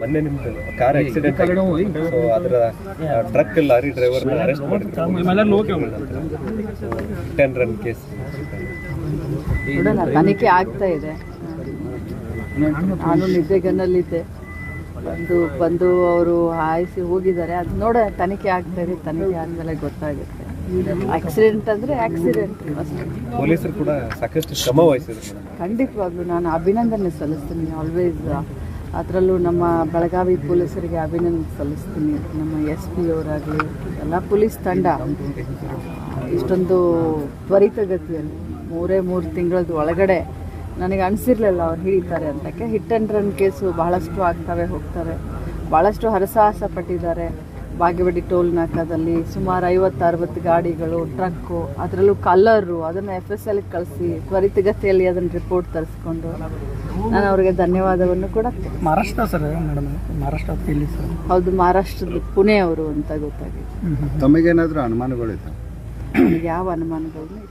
ಮೊನ್ನೆ ನಿಮ್ದು car accident so ಅದರ ಟ್ರಕ್ ಲಾರಿ ಡ್ರೈವರ್ ಅರೆಸ್ಟ್ ಮಾಡಿದ್ರು. ಟೆನ್ ರನ್ ಕೇಸ್ ತನಿಖೆ ಆಗ್ತಾ ಇದೆ. ನಾನು ನಿದ್ದೆಗನ್ನಲ್ಲಿದ್ದೆ ಬಂದು ಬಂದು ಅವರು ಹಾಯಿಸಿ ಹೋಗಿದ್ದಾರೆ. ಅದು ನೋಡ ತನಿಖೆ ಆಗ್ತಾ ಇದೆ. ತನಿಖೆ ಆದಮೇಲೆ ಗೊತ್ತಾಗುತ್ತೆ. ಆಕ್ಸಿಡೆಂಟ್ ಅಂದರೆ ಆಕ್ಸಿಡೆಂಟ್ ಪೊಲೀಸರು ಕೂಡ ಸಾಕಷ್ಟು ಶ್ರಮ ವಹಿಸಿದ್ರು. ಖಂಡಿತವಾಗ್ಲೂ ನಾನು ಅಭಿನಂದನೆ ಸಲ್ಲಿಸ್ತೀನಿ. ಆಲ್ವೇಸ್ ಅದರಲ್ಲೂ ನಮ್ಮ ಬೆಳಗಾವಿ ಪೊಲೀಸರಿಗೆ ಅಭಿನಂದನೆ ಸಲ್ಲಿಸ್ತೀನಿ. ನಮ್ಮ ಎಸ್ ಪಿ ಅವರಾಗಲಿ, ಎಲ್ಲ ಪೊಲೀಸ್ ತಂಡ, ಇಷ್ಟೊಂದು ತ್ವರಿತಗತಿಯಲ್ಲಿ, ಮೂರೇ ಮೂರು ತಿಂಗಳದ ಒಳಗಡೆ ನನಗೆ ಅನಿಸಿರಲಿಲ್ಲ ಅವ್ರು ಹಿಡಿತಾರೆ ಅಂತಕ್ಕೆ ಹಿಟ್ ಆ್ಯಂಡ್ ರನ್ ಕೇಸು ಬಹಳಷ್ಟು ಆಗ್ತವೆ ಹೋಗ್ತಾರೆ ಭಾಳಷ್ಟು ಹರಸಾಹಸ ಪಟ್ಟಿದ್ದಾರೆ. ಬಾಗೇವಾಡಿ ಟೋಲ್ ನಾಕದಲ್ಲಿ ಸುಮಾರು ಐವತ್ತು ಅರವತ್ತು ಗಾಡಿಗಳು ಟ್ರಕ್ಕು ಅದರಲ್ಲೂ ಕಲ್ಲರು ಅದನ್ನು ಎಫ್ ಎಸ್ ಎಲ್ಗೆ ಕಳಿಸಿ ತ್ವರಿತಗತಿಯಲ್ಲಿ ಅದನ್ನು ರಿಪೋರ್ಟ್ ತರಿಸ್ಕೊಂಡು ನಾನು ಅವರಿಗೆ ಧನ್ಯವಾದವನ್ನು ಕೂಡ ಮಹಾರಾಷ್ಟ್ರ ಸರ್ ಮೇಡಮ್ ಮಹಾರಾಷ್ಟ್ರ ಇಲ್ಲಿ ಸರ್? ಹೌದು ಮಹಾರಾಷ್ಟ್ರದ ಪುಣೆ ಅವರು ಅಂತ ಗೊತ್ತಾಗಿದೆ. ತಮಗೇನಾದರೂ ಅನುಮಾನಗಳಿದೆ ನನಗೆ ಯಾವ ಅನುಮಾನಗಳು ಇಲ್ಲ.